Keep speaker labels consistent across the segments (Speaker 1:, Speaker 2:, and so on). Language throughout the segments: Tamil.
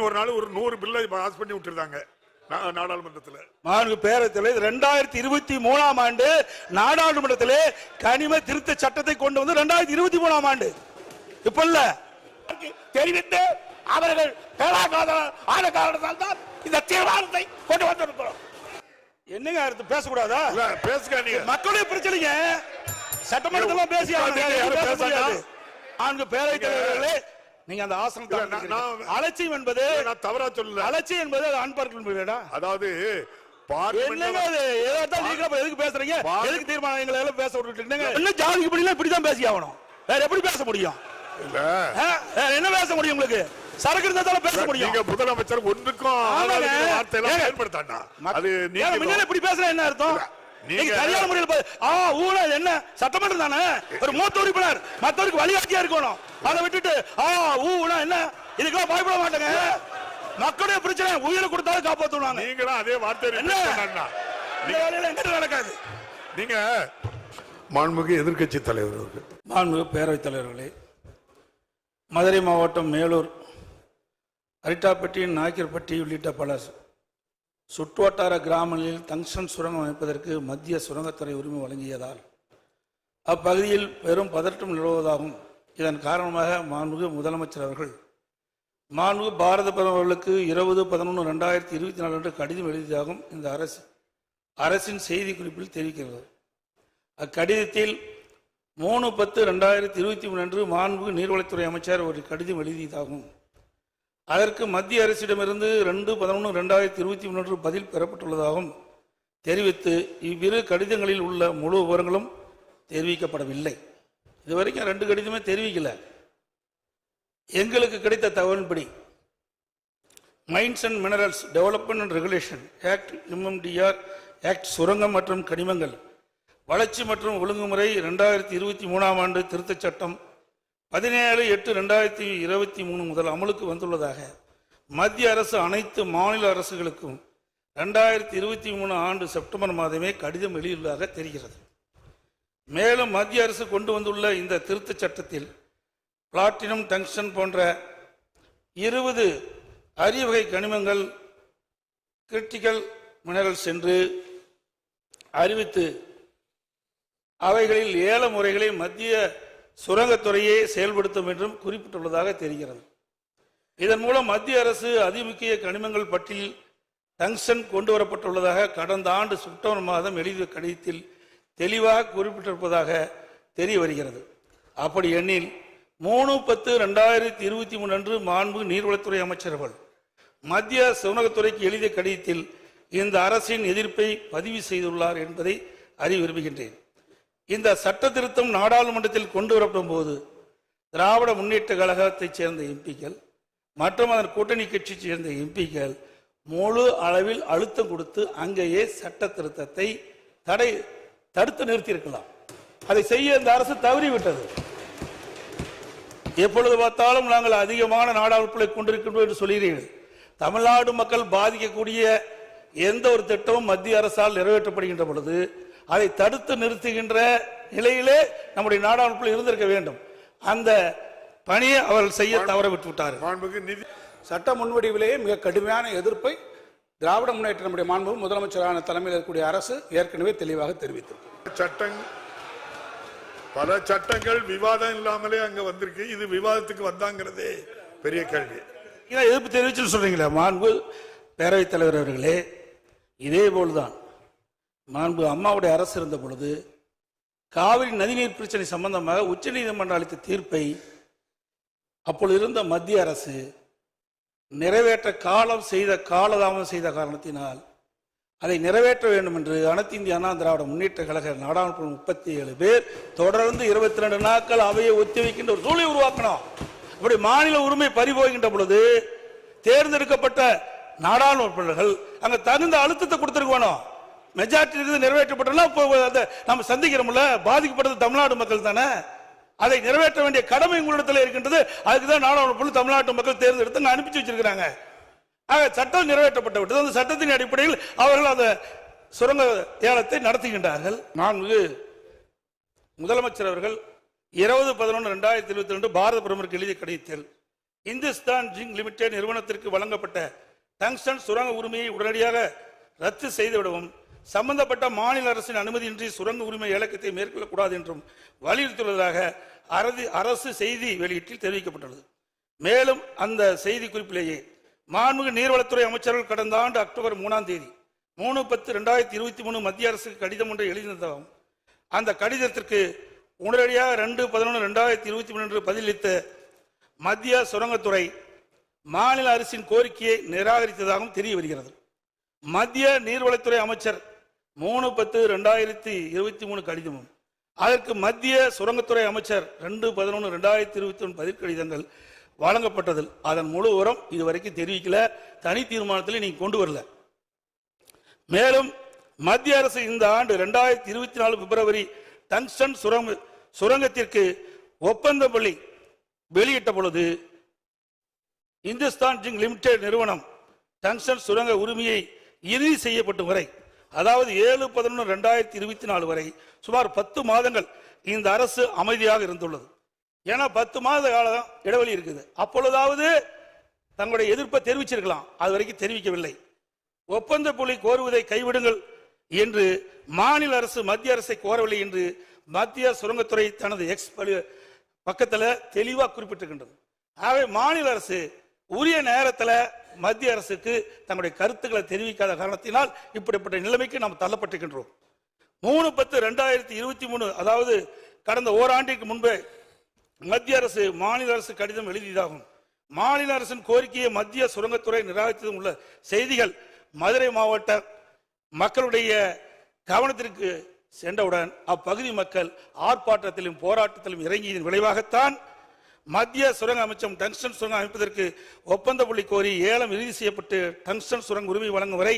Speaker 1: திடீர்னு ஒரு நாள் ஒரு நூறு பில்லை பாஸ் பண்ணி விட்டுருந்தாங்க. நா- நாடாளுமன்றத்துல.
Speaker 2: மாண்பு பேரத்தில் இரண்டாயிரத்தி இருபத்தி மூணாம் ஆண்டு நாடாளுமன்றத்திலே கனிம திருத்த சட்டத்தை கொண்டு வந்து இரண்டாயிரத்தி இருபத்தி மூணாம் ஆண்டு. இப்ப இல்ல
Speaker 3: தெரிவித்து அவர்கள் ஆன காரணத்தால் தான் இந்த தீர்மானத்தை கொண்டு வந்திருக்கிறோம்.
Speaker 2: என்னங்க அடுத்து பேசக்கூடாதா?
Speaker 1: பேசுங்க நீங்க
Speaker 2: மக்களுடைய பிரச்சனைங்க. சட்டமன்றத்துல பேசி. நான்கு பேரவைத் தலைவர்களே நீங்க அந்த.
Speaker 1: நான்
Speaker 2: அலட்சியம் என்பது
Speaker 1: நான் தவறா சொல்லல.
Speaker 2: அலட்சியம் என்பது வீடா
Speaker 1: அதாவது
Speaker 2: என்னங்க
Speaker 1: பார்லிமெண்ட்
Speaker 2: அது? ஏதோ இருந்தாலும் நீங்க எதுக்கு பேசுறீங்க? எதுக்கு தீர்மானம்? எங்களை எல்லாம் பேச விட்டுட்டு என்னங்க? என்ன ஜாதிக்கு படிலாம் இப்படிதான் பேசி ஆகணும் வேற எப்படி பேச முடியும்? என்ன பேச முடியும் உங்களுக்கு? சரக்கு இருந்தாலும் பேச முடியும்.
Speaker 1: நீங்க முதலமைச்சர் ஒன்றுக்கும் வார்த்தையெல்லாம்
Speaker 2: ஏங்க.
Speaker 1: பயன்படுத்தாண்டா? அது நீங்க
Speaker 2: முன்னால இப்படி பேசுறா என்ன அர்த்தம்?
Speaker 1: நீங்க-
Speaker 2: சரியான முறையில் ஆ ஊழல் என்ன? சட்டமன்றம் தானே? ஒரு மூத்த உறுப்பினர் மத்தவருக்கு வழிகாட்டியா இருக்கணும். அதை விட்டுட்டு ஆ ஊனா என்ன? இதுக்கெல்லாம் பயப்பட மாட்டேங்க. மக்களுடைய பிரச்சனை உயிரை கொடுத்தாலும் காப்பாத்துவாங்க
Speaker 1: நீங்களும் அதே வார்த்தை
Speaker 2: என்ன? நடக்காது.
Speaker 1: நீங்க மாண்புமிகு எதிர்க்கட்சி தலைவர் அவர்கள்.
Speaker 2: மாண்பு பேரவைத் தலைவர்களே மதுரை மாவட்டம் மேலூர் அரிட்டாப்பட்டி நாய்க்கர்பட்டி உள்ளிட்ட பல சுற்றுவட்டார கிராமங்களில் டங்ஷன் சுரங்கம் அமைப்பதற்கு மத்திய சுரங்கத்துறை உரிமை வழங்கியதால் அப்பகுதியில் பெரும் பதற்றம் நிலவுவதாகும் இதன் காரணமாக மாண்புகு முதலமைச்சர் அவர்கள் மாண்புகு பாரத பிரதமர் அவர்களுக்கு இருபது பதினொன்று ரெண்டாயிரத்தி இருபத்தி நாலு அன்று கடிதம் எழுதியதாகவும் இந்த அரசு அரசின் செய்திக்குறிப்பில் தெரிவிக்கிறது. அக்கடிதத்தில் மூணு பத்து ரெண்டாயிரத்தி இருபத்தி மூணு அன்று மாண்புகு நீர்வளத்துறை அமைச்சர் ஒரு கடிதம் எழுதியதாகும் அதற்கு மத்திய அரசிடமிருந்து ரெண்டு பதினொன்று ரெண்டாயிரத்தி இருபத்தி மூணு பதில் பெறப்பட்டுள்ளதாகவும் தெரிவித்து இவ்விரு கடிதங்களில் உள்ள முழு விவரங்களும் தெரிவிக்கப்படவில்லை. இதுவரைக்கும் ரெண்டு கடிதமே தெரிவிக்கல. எங்களுக்கு கிடைத்த தகவல்படி mines and minerals development and regulation act MMDR act சுரங்கம் மற்றும் கனிமங்கள் வளர்ச்சி மற்றும் ஒழுங்குமுறை ரெண்டாயிரத்தி இருபத்தி மூணாம் ஆண்டு திருத்தச் சட்டம் பதினேழு எட்டு ரெண்டாயிரத்தி இருபத்தி மூணு முதல் அமலுக்கு வந்துள்ளதாக மத்திய அரசு அனைத்து மாநில அரசுகளுக்கும் ரெண்டாயிரத்தி இருபத்தி மூணு ஆண்டு செப்டம்பர் மாதமே கடிதம் வெளியுள்ளதாக தெரிகிறது. மேலும் மத்திய அரசு கொண்டு வந்துள்ள இந்த திருத்தச் சட்டத்தில் பிளாட்டினம் டங்ஷன் போன்ற இருபது அரிய வகை கனிமங்கள் கிரிட்டிக்கல் மினரல்ஸ் என்று அறிவித்து அவைகளில் ஏல முறைகளை மத்திய சுரங்கத்துறையே செயல்படுத்தும் என்றும் குறிப்பிட்டுள்ளதாக தெரிகிறது. இதன் மூலம் மத்திய அரசு அதிமுக்கிய கனிமங்கள் பட்டியல் டங்ஸ்டன் கொண்டு வரப்பட்டுள்ளதாக கடந்த ஆண்டு செப்டம்பர் மாதம் எழுதிய கடிதத்தில் தெளிவாக குறிப்பிட்டிருப்பதாக தெரிய வருகிறது. அப்படி எண்ணில் மூணு பத்து ரெண்டாயிரத்தி இருபத்தி மூணு அன்று மாண்பு நீர்வளத்துறை அமைச்சர்கள் மத்திய சுரங்கத்துறைக்கு எழுதிய கடிதத்தில் இந்த அரசின் எதிர்ப்பை பதிவு செய்துள்ளார் என்பதை அறிய விரும்புகின்றேன். இந்த சட்ட திருத்தம் நாடாளுமன்றத்தில் கொண்டு வரப்படும் போது திராவிட முன்னேற்ற கழகத்தைச் சேர்ந்த எம்பிக்கள் மற்றும் அதன் கூட்டணி கட்சியைச் சேர்ந்த எம்பிக்கள் முழு அளவில் அழுத்தம் கொடுத்து அங்கேயே சட்ட திருத்தத்தை தடை தடுத்து நிறுத்தியிருக்கலாம். அதை செய்ய இந்த அரசு தவறிவிட்டது. எப்பொழுது பார்த்தாலும் நாங்கள் அதிகமான நாடாளுமன்றங்களை கொண்டிருக்கின்றோம் என்று சொல்கிறீர்கள். தமிழ்நாடு மக்கள் பாதிக்கக்கூடிய எந்த ஒரு திட்டமும் மத்திய அரசால் நிறைவேற்றப்படுகின்ற பொழுது அதை தடுத்து நிறுத்துகின்ற நிலையிலே நம்முடைய நாடாளுமன்றத்தில் இருந்திருக்க வேண்டும். அந்த பணியை அவர்கள் செய்ய தவற விட்டு
Speaker 1: நிதி
Speaker 4: சட்ட முன்வடிவிலேயே மிக கடுமையான எதிர்ப்பை திராவிட முன்னேற்ற நம்முடைய மாண்பு முதலமைச்சரான தலைமையில் இருக்கக்கூடிய அரசு ஏற்கனவே தெளிவாக தெரிவித்தது
Speaker 1: சட்டங் பல சட்டங்கள் விவாதம் இல்லாமலே அங்க வந்திருக்கு. இது விவாதத்துக்கு வந்தாங்கிறதே பெரிய கேள்வி.
Speaker 2: எதிர்ப்பு தெரிவிச்சு சொல்றீங்களே மாண்பு பேரவைத் தலைவர் அவர்களே? இதே போல்தான். மாண்பு அம்மாவுடைய அரசு இருந்த பொழுது காவிரி நதிநீர் பிரச்சனை சம்பந்தமாக உச்சநீதிமன்றம் அளித்த தீர்ப்பை அப்பொழுது இருந்த மத்திய அரசு நிறைவேற்ற காலம் செய்த காலதாமதம் செய்த காரணத்தினால் அதை நிறைவேற்ற வேண்டும் என்று அனைத்து இந்திய அண்ணா திராவிட முன்னேற்ற கழக நாடாளுமன்ற முப்பத்தி ஏழு பேர் தொடர்ந்து இருபத்தி ரெண்டு நாட்கள் அவையை ஒத்திவைக்கின்ற ஒரு சூழலை உருவாக்கணும் அப்படி மாநில உரிமை பறிபோகின்ற பொழுது தேர்ந்தெடுக்கப்பட்ட நாடாளுமன்றர்கள் அங்கே அங்க தகுந்த அழுத்தத்தை கொடுத்திருக்க வேணும் மெஜாரிட்டி இருக்குது நிறைவேற்றப்பட்டனா இப்போ அதை நம்ம சந்திக்கிறோம்ல பாதிக்கப்பட்டது தமிழ்நாடு மக்கள் தானே? அதை நிறைவேற்ற வேண்டிய கடமை உங்களிடத்தில் இருக்கின்றது. அதுக்கு தான் நாடாளுமன்ற தமிழ்நாட்டு மக்கள் தேர்ந்தெடுத்து அனுப்பிச்சு வச்சிருக்கிறாங்க. ஆக சட்டம் நிறைவேற்றப்பட்டு விட்டது. அந்த சட்டத்தின் அடிப்படையில் அவர்கள் அந்த சுரங்க ஏலத்தை நடத்துகின்றார்கள். நான்கு முதலமைச்சர் அவர்கள் இருபது பதினொன்று ரெண்டாயிரத்தி இருபத்தி ரெண்டு பாரத பிரதமருக்கு எழுதிய கடிதத்தில் இந்துஸ்தான் ஜிங் லிமிடெட் நிறுவனத்திற்கு வழங்கப்பட்ட டங்ஸ்டன் சுரங்க உரிமையை உடனடியாக ரத்து செய்துவிடவும் சம்பந்தப்பட்ட மாநில அரசின் அனுமதியின்றி சுரங்க உரிமை இலக்கத்தை மேற்கொள்ளக்கூடாது என்றும் வலியுறுத்தியுள்ளதாக அரசு அரசு செய்தி வெளியீட்டில் தெரிவிக்கப்பட்டுள்ளது. மேலும் அந்த செய்தி குறிப்பிலேயே மாண்புமிகு நீர்வளத்துறை அமைச்சர்கள் கடந்த ஆண்டு அக்டோபர் மூணாம் தேதி மூணு பத்து ரெண்டாயிரத்தி இருபத்தி மூணு மத்திய அரசுக்கு கடிதம் ஒன்றை எழுதியிருந்ததாகவும் அந்த கடிதத்திற்கு உடனடியாக ரெண்டு பதினொன்று ரெண்டாயிரத்தி இருபத்தி மூணு என்று பதிலளித்த மத்திய சுரங்கத்துறை மாநில அரசின் கோரிக்கையை நிராகரித்ததாகவும் தெரிய வருகிறது. மத்திய நீர்வளத்துறை அமைச்சர் மூணு பத்து ரெண்டாயிரத்தி இருபத்தி மூணு கடிதமும். அதற்கு மத்திய சுரங்கத்துறை அமைச்சர் ரெண்டு பதினொன்று ரெண்டாயிரத்தி இருபத்தி ஒன்று பதில் கடிதங்கள் வழங்கப்பட்டதில் அதன் முழு உரம் இதுவரைக்கும் தெரிவிக்கல. தனி தீர்மானத்தில் நீங்க கொண்டு வரல. மேலும் மத்திய அரசு இந்த ஆண்டு இரண்டாயிரத்தி இருபத்தி நாலு பிப்ரவரி டங்ஸ்டன் சுரங்க சுரங்கத்திற்கு ஒப்பந்த பள்ளி வெளியிட்ட பொழுது இந்துஸ்தான் ஜிங் லிமிடெட் நிறுவனம் டங்ஸ்டன் சுரங்க உரிமையை இறுதி செய்யப்பட்டு வரை அதாவது ஏழு பதினொன்று ரெண்டாயிரத்தி இருபத்தி நாலு வரை சுமார் பத்து மாதங்கள் இந்த அரசு அமைதியாக இருந்துள்ளது. ஏன்னா பத்து மாத காலம் இடைவெளி இருக்குது. அப்பொழுதாவது தங்களுடைய எதிர்ப்பை தெரிவிச்சிருக்கலாம். அது வரைக்கும் தெரிவிக்கவில்லை. ஒப்பந்த புள்ளி கோருவதை கைவிடுங்கள் என்று மாநில அரசு மத்திய அரசை கோரவில்லை என்று மத்திய சுரங்கத்துறை தனது எக்ஸ் பக்கத்தில் தெளிவாக குறிப்பிட்டிருக்கின்றது. ஆகவே மாநில அரசு உரிய நேரத்தில் மத்திய அரசுக்கு தங்களுடைய கருத்துக்களை தெரிவிக்காத காரணத்தினால் இப்படிப்பட்ட நிலைமைக்கு நாம் தள்ளப்பட்டிருக்கின்றோம். மூணு பத்து ரெண்டாயிரத்தி இருபத்தி மூணு அதாவது கடந்த ஓராண்டிற்கு முன்பே மத்திய அரசு மாநில அரசு கடிதம் எழுதியதாகும். மாநில அரசின் கோரிக்கையை மத்திய சுரங்கத்துறை நிராகரித்ததும் உள்ள செய்திகள் மதுரை மாவட்ட மக்களுடைய கவனத்திற்கு சென்றவுடன் அப்பகுதி மக்கள் ஆர்ப்பாட்டத்திலும் போராட்டத்திலும் இறங்கியதன் விளைவாகத்தான் மத்திய சுரங்க அமைச்சம் டங்ஸ்டன் சுரங்கம் அமைப்பதற்கு ஒப்பந்த புள்ளி கோரி ஏலம் இறுதி செய்யப்பட்டு டங்ஸ்டன் சுரங்க உரிமை வழங்கும் வரை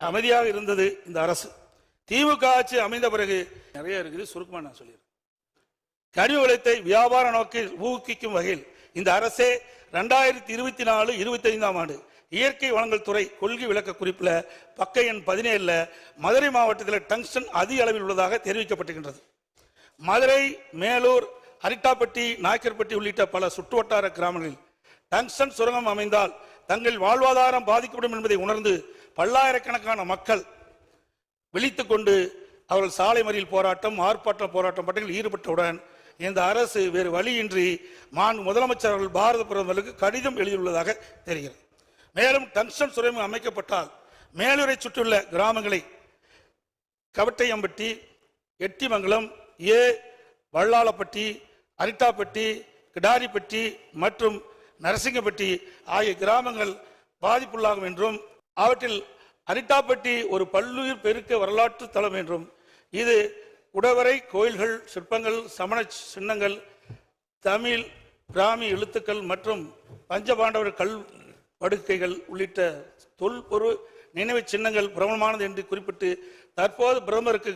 Speaker 2: அமைதியாக இருந்தது இந்த அரசு. திமுக ஆட்சி அமைந்த பிறகு நிறைய இருக்குது சுருக்கமாக நான் சொல்லிடுறேன். கனிம வளத்தை வியாபார நோக்கில் ஊக்குவிக்கும் வகையில் இந்த அரசே ரெண்டாயிரத்தி இருபத்தி நாலு இருபத்தி ஐந்தாம் ஆண்டு இயற்கை வளங்கள் துறை கொள்கை விளக்க குறிப்பில் பக்க எண் பதினேழுல மதுரை மாவட்டத்தில் டங்ஸ்டன் அதிக அளவில் உள்ளதாக தெரிவிக்கப்பட்டிருக்கின்றது. மதுரை மேலூர் அரிட்டாப்பட்டி நாயக்கர்பட்டி உள்ளிட்ட பல சுற்றுவட்டார கிராமங்களில் டங்ஸ்டன் சுரங்கம் அமைந்தால் தங்கள் வாழ்வாதாரம் பாதிக்கப்படும் என்பதை உணர்ந்து பல்லாயிரக்கணக்கான மக்கள் விழித்து கொண்டு அவர்கள் சாலை மறியல் போராட்டம் ஆர்ப்பாட்ட போராட்டம் பட்டங்களில் ஈடுபட்டவுடன் இந்த அரசு வேறு வழியின்றி மான் முதலமைச்சர் அவர்கள் பாரத பிரதமருக்கு கடிதம் எழுதியுள்ளதாக தெரிகிறது. மேலும் டங்ஸ்டன் சுரங்கம் அமைக்கப்பட்டால் மேலூரை சுற்றியுள்ள கிராமங்களை கவட்டையம்பட்டி எட்டிமங்கலம் ஏ வள்ளாளப்பட்டி அரிட்டாப்பட்டி கிடாரிப்பட்டி மற்றும் நரசிங்கப்பட்டி ஆகிய கிராமங்கள் பாதிப்புள்ளாகும் என்றும் அவற்றில் அரிட்டாப்பட்டி ஒரு பல்லுயிர் பெருக்க வரலாற்று தலம் என்றும் இது குடவரை கோயில்கள் சிற்பங்கள் சமண சின்னங்கள் தமிழ் பிராமி எழுத்துக்கள் மற்றும் பஞ்சபாண்டவர் கல் படுக்கைகள் உள்ளிட்ட தொல்பொரு நினைவு சின்னங்கள் பிரபலமானது என்று குறிப்பிட்டு தற்போது பிரதமருக்கு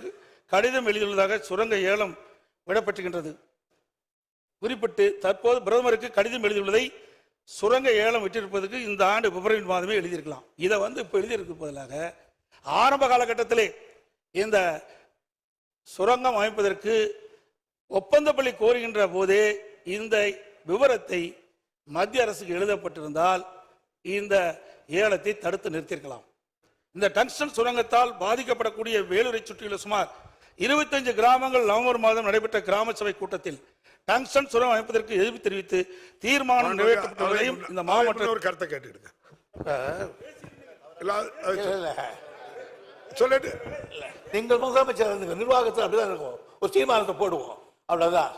Speaker 2: கடிதம் எழுதியுள்ளதாக சுரங்க ஏலம் விடப்பட்டுகின்றது. குறிப்பிட்டு தற்போது பிரதமருக்கு கடிதம் எழுதியுள்ளதை சுரங்க ஏலம் விட்டிருப்பதற்கு இந்த ஆண்டு பிப்ரவரி மாதமே எழுதியிருக்கலாம். இதை வந்து இப்போ எழுதியிருக்க பதிலாக ஆரம்ப காலகட்டத்திலே இந்த சுரங்கம் அமைப்பதற்கு ஒப்பந்தப்பள்ளி கோருகின்ற போதே இந்த விவரத்தை மத்திய அரசுக்கு எழுதப்பட்டிருந்தால் இந்த ஏலத்தை தடுத்து நிறுத்தியிருக்கலாம். இந்த டங்ஸ்டன் சுரங்கத்தால் பாதிக்கப்படக்கூடிய வேலூரை சுற்றியுள்ள சுமார் 25 கிராமங்கள் நவம்பர் மாதம் நடைபெற்ற கிராம சபை கூட்டத்தில் டங்ஸ்டன் சுரங்கம் அமைப்பதற்கு எதிர்ப்பு தெரிவித்து தீர்மானம் நிறைவேற்றப்பட்டுள்ளதையும் இந்த மாவட்ட
Speaker 1: ஒரு கருத்தை சொ- சொல்லிட்டு
Speaker 3: நீங்கள் முதலமைச்சர் நிர்வாகத்தில் அப்படிதான் இருக்கும். ஒரு தீர்மானத்தை போடுவோம். அவ்வளவுதான்.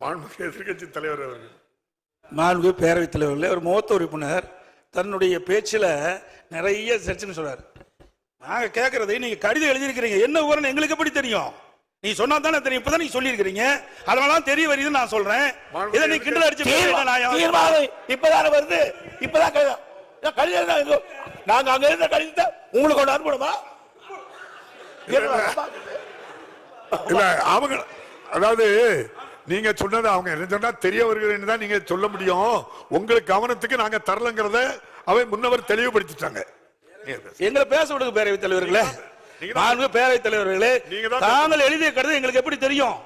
Speaker 1: மாண்புமிகு எதிர்க்கட்சி தலைவர் அவர்கள்.
Speaker 2: மாண்பு பேரவைத் தலைவர்களே ஒரு மூத்த உறுப்பினர் தன்னுடைய பேச்சில் நிறைய சர்ச்சைன்னு சொல்றாரு. நாங்க கேட்கறதை நீங்க கடிதம் எழுதியிருக்கிறீங்க. என்ன விவரம் எங்களுக்கு எப்படி தெரியும்? நீ சொன்னா தானே தெரியும். இப்பதான் நீங்க சொல்லியிருக்கிறீங்க. அதனால தெரிய வருதுன்னு நான் சொல்றேன். இதை நீ கிண்டல் அடிச்சு
Speaker 3: இப்பதானே வருது. இப்பதான் கடிதம்? நாங்க அங்க இருந்த கடிதத்தை உங்களுக்கு கொண்டு அனுப்பணுமா?
Speaker 1: இல்ல அவங்க அதாவது நீங்க சொன்னது அவங்க என்ன சொன்னா தெரிய வருகிறேன்னு தான் நீங்க சொல்ல முடியும். உங்களுக்கு கவனத்துக்கு நாங்க தரலங்கிறத அவை முன்னவர் தெளிவுபடுத்திட்டாங்க.
Speaker 2: எங்களை பேச விடுங்க பேரவைத் தலைவர்களே. மாண்பு பேரவைத் தலைவர்களே தாங்கள் எழுதிய கடிதம் எங்களுக்கு எப்படி தெரியும்?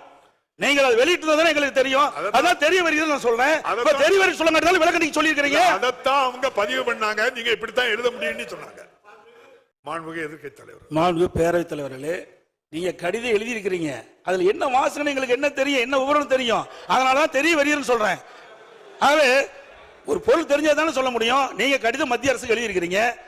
Speaker 2: நீங்கள் அதை வெளியிட்டு எங்களுக்கு தெரியும். அதான் தெரிய வருகிறது நான் சொல்றேன். தெரிய வரி சொல்ல மாட்டாலும் விளக்கம் நீங்க சொல்லியிருக்கிறீங்க.
Speaker 1: அதைத்தான் அவங்க பதிவு பண்ணாங்க. நீங்க இப்படித்தான் எழுத முடியும்னு சொன்னாங்க. மாண்புமிகு எதிர்க்கட்சி தலைவர்
Speaker 2: மாண்பு பேரவைத் தலைவர்களே நீங்க கடிதம் எழுதியிருக்கிறீங்க. அதுல என்ன வாசனை எங்களுக்கு என்ன தெரியும் என்ன விவரம் தெரியும்? அதனால தான் தெரிய வருகிறேன்னு சொல்றேன். ஆகவே ஒரு பொருள் தெரிஞ்சா தானே சொல்ல முடியும். நீங்க கடிதம் மத்திய அரசுக்கு எழுதியிருக்கிறீங்க.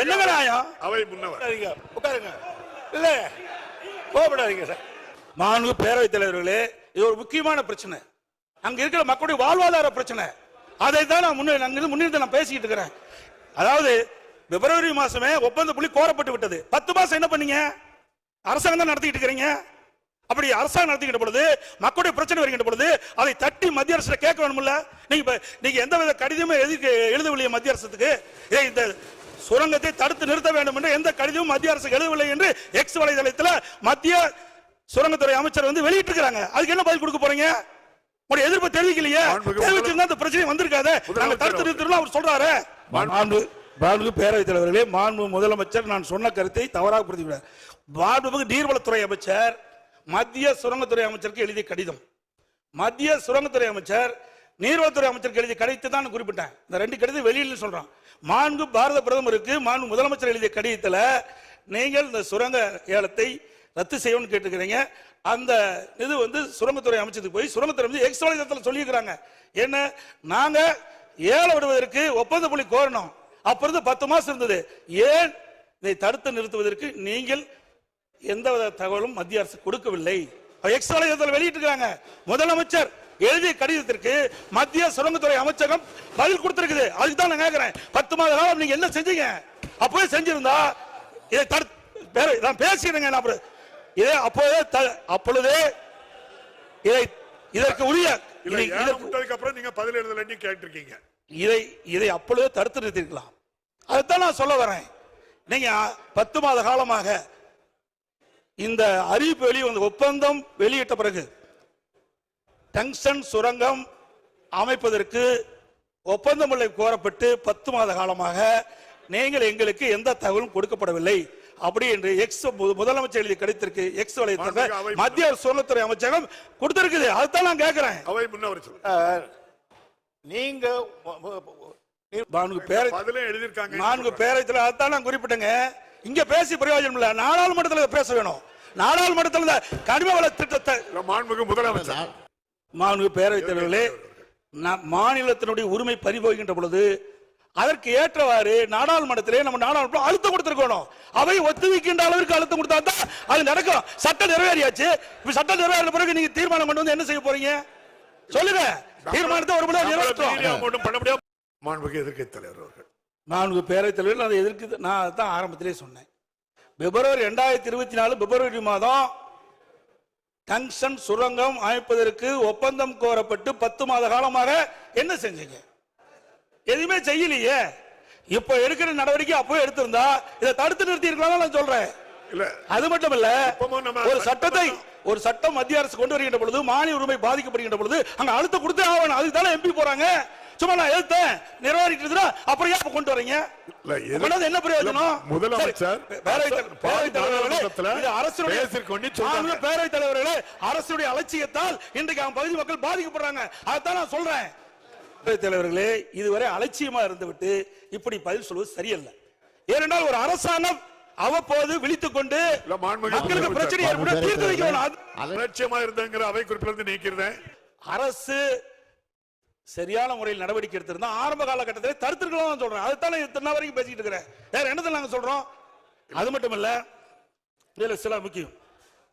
Speaker 2: என்னங்க நியாயம்
Speaker 1: அவை முன்னவர்.
Speaker 3: உட்காருங்க உட்காருங்க. இல்ல கோபப்படாதீங்க சார்.
Speaker 2: மாண்பு பேரவைத் தலைவர்களே இது ஒரு முக்கியமான பிரச்சனை. அங்க இருக்கிற மக்களுடைய வாழ்வாதார பிரச்சனை. அதை தான் நான் முன்னே முன்னிறுத்தி நான் பேசிக்கிட்டு இருக்கிறேன். அதாவது பிப்ரவரி மாசமே ஒப்பந்த புள்ளி கோரப்பட்டு விட்டது. பத்து மாசம் என்ன பண்ணீங்க? அரசாங்கம் தான் நடத்திக்கிட்டு இருக்கிறீங்க. அப்படி அரசாங்கம் நடத்திக்கிட்ட பொழுது மக்களுடைய பிரச்சனை வருகின்ற பொழுது அதை தட்டி மத்திய அரசு கேட்க வேணும்ல நீங்க இப்ப நீங்க எந்த வித கடிதமும் எதுக்கு எழுதவில்லையே மத்திய அரசுக்கு. ஏய், இந்த சுரங்கத்தை தடுத்து நிறுத்த வேண்டும் என்று எந்த கடிதமும் மத்திய அரசுக்கு எழுதவில்லை என்று எக்ஸ் வலைதளத்தில் மத்திய சுரங்கத்துறை அமைச்சர் வந்து வெளியிட்டு இருக்காங்க அதுக்கு என்ன பதில் கொடுக்க போறீங்க? உங்களுடைய எதிர்ப்பு தெரிவிக்கலையே. தெரிவிச்சிருந்தா இந்த பிரச்சனை வந்திருக்காது. நாங்க தடுத்து நிறுத்தணும் அவர் சொல்றாரு. மாண்பு மாண்பு பேரவைத் தலைவர்களே மாண்பு முதலமைச்சர் நான் சொன்ன கருத்தை தவறாக புரிந்துவிடார் மாண்புமிகு நீர்வளத்துறை அமைச்சர் மத்திய சுரங்கத்துறை அமைச்சருக்கு எழுதிய கடிதம். மத்திய சுரங்கத்துறை அமைச்சர் நீர்வளத்துறை அமைச்சருக்கு எழுதிய கடிதத்தை தான் நான் குறிப்பிட்டேன். இந்த ரெண்டு கடிதம் வெளியில் சொல்கிறோம் மாண்பு பாரத பிரதமருக்கு மாண்பு முதலமைச்சர் எழுதிய கடிதத்தில் நீங்கள் இந்த சுரங்க ஏலத்தை ரத்து செய்யணும்னு கேட்டுக்கிறீங்க அந்த இது வந்து சுரங்கத்துறை அமைச்சருக்கு போய் சுரங்கத்துறை வந்து எக்ஸ்ட்ரா சொல்லியிருக்கிறாங்க. என்ன? நாங்க ஏலம் விடுவதற்கு ஒப்பந்த புள்ளி கோரணும். அப்புறம் பத்து மாசம் இருந்தது. ஏன் இதை தடுத்து நிறுத்துவதற்கு நீங்கள் எந்தவித தகவலும் மத்திய அரசு கொடுக்கவில்லை? எக்ஸ்ட்ரா வலைதளத்தில் வெளியிட்டிருக்காங்க முதலமைச்சர் எழுதிய கடிதத்திற்கு மத்திய சுரங்கத்துறை அமைச்சகம் பதில் கொடுத்திருக்குது. அதுக்கு தான் நான் கேட்கிறேன் பத்து மாத காலம் நீங்க என்ன செஞ்சீங்க? அப்பவே செஞ்சிருந்தா இதை தடுத்து பேர- நான் பேசிடுங்க நான் இதை அப்போதே அப்பொழுதே இதை இதற்கு உரிய
Speaker 1: அப்புறம் நீங்க பதில் எழுதலன்னு கேட்டிருக்கீங்க.
Speaker 2: இதை இதை அப்பொழுதே தடுத்து நிறுத்திருக்கலாம் அதைத்தான் நான் சொல்ல வரேன். நீங்க பத்து மாத காலமாக இந்த அறிவிப்பு வெளி வந்து ஒப்பந்தம் வெளியிட்ட பிறகு டங்ஸ்டன் சுரங்கம் அமைப்பதற்கு ஒப்பந்தமுறை கோரப்பட்டு பத்து மாத காலமாக நீங்கள் எங்களுக்கு எந்த தகவலும் கொடுக்கப்படவில்லை. அப்படி என்று எக்ஸ் மு- முதலமைச்சர் எழுதிய கடிதத்திற்கு எக்ஸ் வலைத்தளத்தில் மத்திய சுரங்கத்துறை அமைச்சகம் கொடுத்திருக்குது. அதுதான் நான் கேட்கிறேன்
Speaker 1: அவை முன்னவர்
Speaker 3: நீங்க
Speaker 2: நான்கு பேரை
Speaker 1: எழுதியிருக்காங்க.
Speaker 2: நான்கு பேரத்தில் அதான் நான் குறிப்பிட்டேங்க. இங்க பேசி பிரயோஜனம் இல்ல. நாடாளுமன்றத்தில் பேச வேணும். நாடாளுமன்றத்தில் கனிம வள திட்டத்தை
Speaker 1: இல்ல, மாண்புமிகு முதலமைச்சர்.
Speaker 2: மாண்பு பேரவைத் தலைவர்களே மாநிலத்தினுடைய உரிமை பறிபோகின்ற பொழுது அதற்கு ஏற்றவாறு நாடாளுமன்றத்திலே நம்ம நாடாளுமன்றம் அழுத்தம் கொடுத்திருக்கணும். அவை ஒத்துழைக்கின்ற அளவிற்கு அழுத்தம் கொடுத்தா தான் அது நடக்கும். சட்டம் நிறைவேறியாச்சு. இப்ப சட்டம் நிறைவேறின பிறகு நீங்க தீர்மானம் கொண்டு வந்து என்ன செய்ய போறீங்க? சொல்லுங்க. தீர்மானத்தை ஒரு முறை நிறைவேற்றோம்
Speaker 1: மாண்புமிகு எதிர்க்கட்சி தலைவர் அவர்கள்.
Speaker 2: நான்கு பேரவைத் தலைவர்கள் அதை எதிர்க்கு நான் அதான் ஆரம்பத்திலே சொன்னேன். பிப்ரவரி ரெண்டாயிரத்தி இருபத்தி நாலு பிப்ரவரி மாதம் டங்ஷன் சுரங்கம் அமைப்பதற்கு ஒப்பந்தம் கோரப்பட்டு பத்து மாத காலமாக என்ன செஞ்சீங்க? எதுவுமே செய்யலையே. இப்ப எடுக்கிற நடவடிக்கை அப்பவே எடுத்திருந்தா இதை தடுத்து நிறுத்தி இருக்கலாம் நான் சொல்றேன். அது மட்டும் இல்ல ஒரு சட்டத்தை ஒரு சட்டம் மத்திய அரசு கொண்டு வருகின்ற பொழுது மானிய உரிமை பாதிக்கப்படுகின்ற பொழுது அங்க அழுத்தம் கொடுத்தே ஆகணும். அதுக்கு தானே எம்பி போறாங்க. சும்மா நான் எழுத்தேன் நிறைவேறிட்டு அப்புறம் ஏன் கொண்டு வரீங்க? என்ன பிரயோஜனம்?
Speaker 1: முதலமைச்சர்
Speaker 2: சரி, பேரவைத் தலைவர்- பேரவைத் தலைவர்களே, அரசுடைய பேரவைத் தலைவர்களே அரசுடைய அலட்சியத்தால் இன்றைக்கு அவன் பகுதி மக்கள் பாதிக்கப்படுறாங்க. அதான் நான் சொல்றேன். பேரவைத் தலைவர்களே இதுவரை அலட்சியமா இருந்துவிட்டு இப்படி பதில் சொல்வது சரியல்ல. ஏனென்றால் ஒரு அரசாங்கம் அவ்வப்போது விழித்துக் கொண்டு மக்களுக்கு. பிரச்சனை ஏற்பட தீர்த்து வைக்கணும்
Speaker 1: அலட்சியமா இருந்தங்கிற அவை குறிப்பிலிருந்து நீக்கிறேன்
Speaker 2: அரசு சரியான முறையில் நடவடிக்கை எடுத்திருந்தா ஆரம்ப காலகட்டத்தில் தடுத்திருக்கலாம் சொல்றேன். அதுதான் இத்தனை வரைக்கும் பேசிட்டு இருக்கிறேன். வேற என்னத்தை நாங்க சொல்றோம்? அது மட்டும் இல்ல இதுல சில முக்கியம்.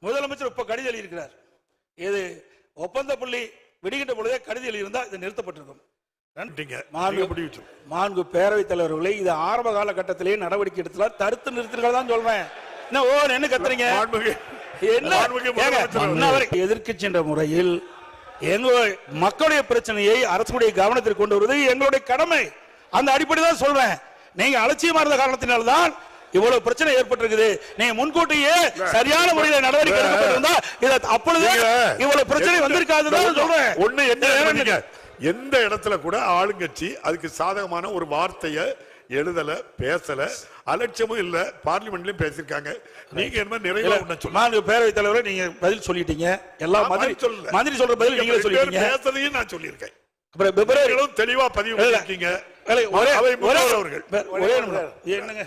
Speaker 2: முதலமைச்சர் இப்ப கடிதம் எழுதியிருக்கிறார். இது ஒப்பந்த புள்ளி விடுகின்ற பொழுதே கடிதம் எழுதியிருந்தா இது நிறுத்தப்பட்டிருக்கும். மாண்பு-. மாண்பு பேரவைத் தலைவர்களே இது ஆரம்ப காலகட்டத்திலேயே நடவடிக்கை எடுத்தா தடுத்து நிறுத்திருக்கிறதா தான் சொல்றேன். என்ன ஓ என்ன கத்துறீங்க? என்ன? எதிர்க்கட்சி என்ற முறையில் எங்க மக்களுடைய பிரச்சனையை அரசுடைய கவனத்திற்கு கொண்டு வருவது எங்களுடைய கடமை. அந்த அடிப்படையில் தான் சொல்றேன். நீங்க அலட்சியமா இருந்த காரணத்தினால்தான் இவ்வளவு பிரச்சனை ஏற்பட்டிருக்குது. நீங்க முன்கூட்டியே சரியான முறையில் நடவடிக்கை எடுக்கப்பட்டிருந்தா இத அப்பொழுது இவ்வளவு பிரச்சனை வந்திருக்காதுதான் சொல்றேன்.
Speaker 1: ஒண்ணு என்ன. எந்த இடத்துல கூட ஆளுங்கட்சி அதுக்கு சாதகமான ஒரு வார்த்தைய எழுதல பேசல அலட்சியமும் இல்ல பார்லிமெண்ட்லயும் பேசிருக்காங்க நீங்க என்ன சொல்லுங்க.
Speaker 2: மாண்பு பேரவைத் தலைவரே நீங்க பதில் சொல்லிட்டீங்க. எல்லா மந்திரி. மந்திரி சொல்ற பதில் நீங்களே சொல்லிட்டீங்க.
Speaker 1: பேசுறதையும் நான் சொல்லியிருக்கேன்.
Speaker 2: அப்புறம் பிப்ரவரி
Speaker 1: நீங்களும் தெளிவா பதிவு
Speaker 2: ஒரே ஒரே
Speaker 1: அவர்கள்.
Speaker 2: ஒரே நிமிடம். என்னங்க?